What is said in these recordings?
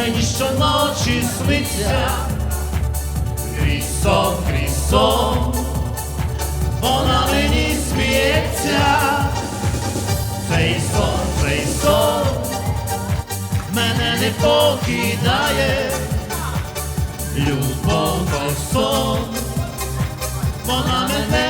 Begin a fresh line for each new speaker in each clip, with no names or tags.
мені щоночі сниться, крізь сон, крізь сон, вона мені сміється, цей сон, цей сон, мене не покидає, любов сон, вона мене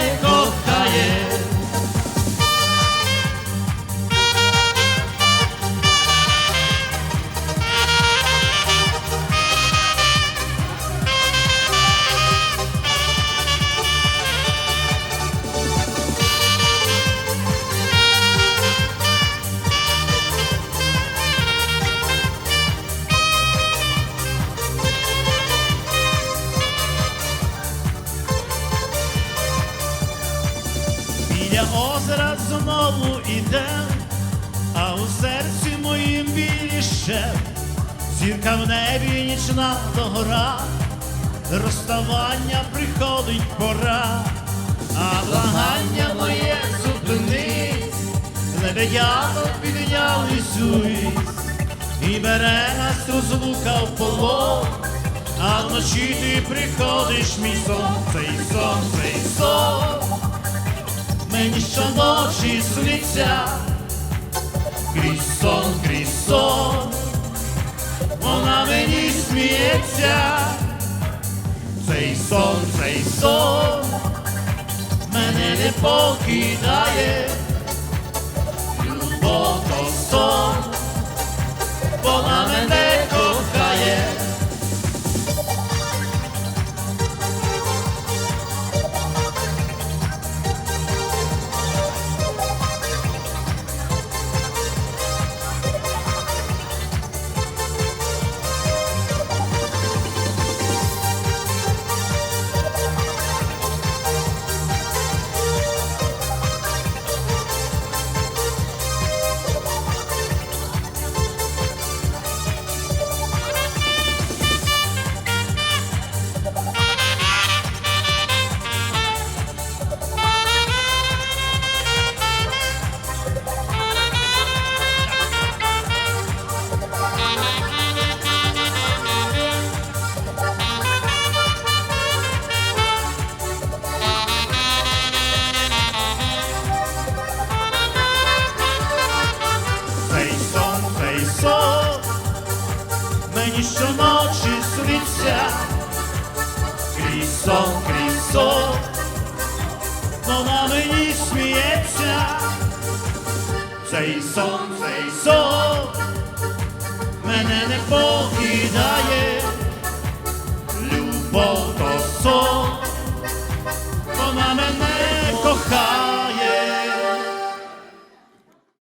Біля озера знову іде, а у серці моїм більше. Зірка в небі нічна догора, розставання приходить пора, а благання моє зупинись, лебедята піднялись увесь, і бере нас розлука в полон, а вночі ти приходиш мій сон, цей сон, цей сон мені щоночі сниться, крізь сон, крізь сон, вона мені сміється, цей сон, цей сон, мене не покидає, любов мені щоночі сниться, крізь сон, крізь сон, вона мені сміється, цей сон, цей сон, мене не покидає,